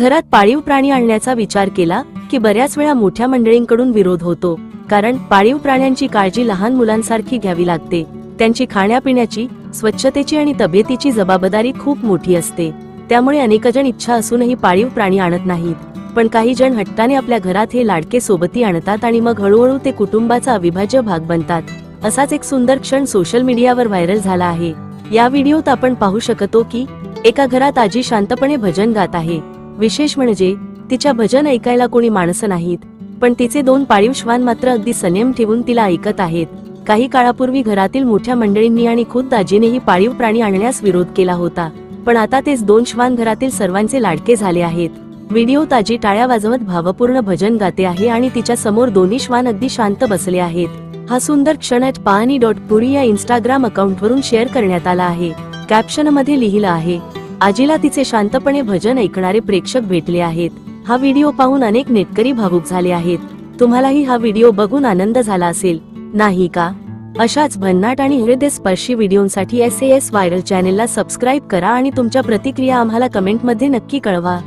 घरात पाळीव प्राणी आणण्याचा विचार केला की बऱ्याच वेळा मोठ्या मंडळींकडून विरोध होतो कारण पाळीव प्राण्यांची काळजी लहान मुलांसारखी घ्यावी लागते. त्यांची खाण्यापिण्याची स्वच्छतेची आणि तब्येतीची जबाबदारी खूप मोठी असते. त्यामुळे अनेकजण इच्छा असूनही पाळीव प्राणी आणत नाहीत. पण काही जण हट्टाने आपल्या घरात हे लाडके सोबती आणतात आणि मग हळूहळू ते कुटुंबाचा अविभाज्य भाग बनतात. असाच एक सुंदर क्षण सोशल मीडियावर व्हायरल झाला आहे. या व्हिडिओत आपण पाहू शकतो की एका घरात आजी शांतपणे भजन गात आहे. विशेष म्हणजे तिच्या भजन ऐकायला कोणी माणसं नाहीत पण तिचे दोन पाळीव श्वान मात्र अगदी संयम ठेवून तिला ऐकत आहेत. काही काळापूर्वी घरातील मोठ्या मंडळींनी आणि खुद दाजीनेही पाळीव प्राणी आणण्यास विरोध केला होता पण आता तेच दोन श्वान घरातील सर्वांचे लाडके झाले आहेत. व्हिडिओ ताजी टाळ्या वाजवत भावपूर्ण भजन गाते आहे आणि तिच्या समोर दोन्ही श्वान अगदी शांत बसले आहेत. हा सुंदर क्षण ॲट पाहणी डॉट पुरी या इंस्टाग्राम अकाउंटवरून शेअर करण्यात आला आहे. कॅप्शनमध्ये लिहिलं आहे आजीला तिचे शांतपणे भजन ऐकणारे प्रेक्षक भेटले आहेत. हा व्हिडिओ पाहून अनेक नेटकरी भावुक झाले आहेत. तुम्हालाही हा व्हिडिओ बघून आनंद झाला असेल. नाही का? अशाच भन्नाट आणि हृदयस्पर्शी व्हिडिओंसाठी एस एस व्हायरल चॅनेलला सबस्क्राईब करा आणि तुमच्या प्रतिक्रिया आम्हाला कमेंटमध्ये नक्की कळवा.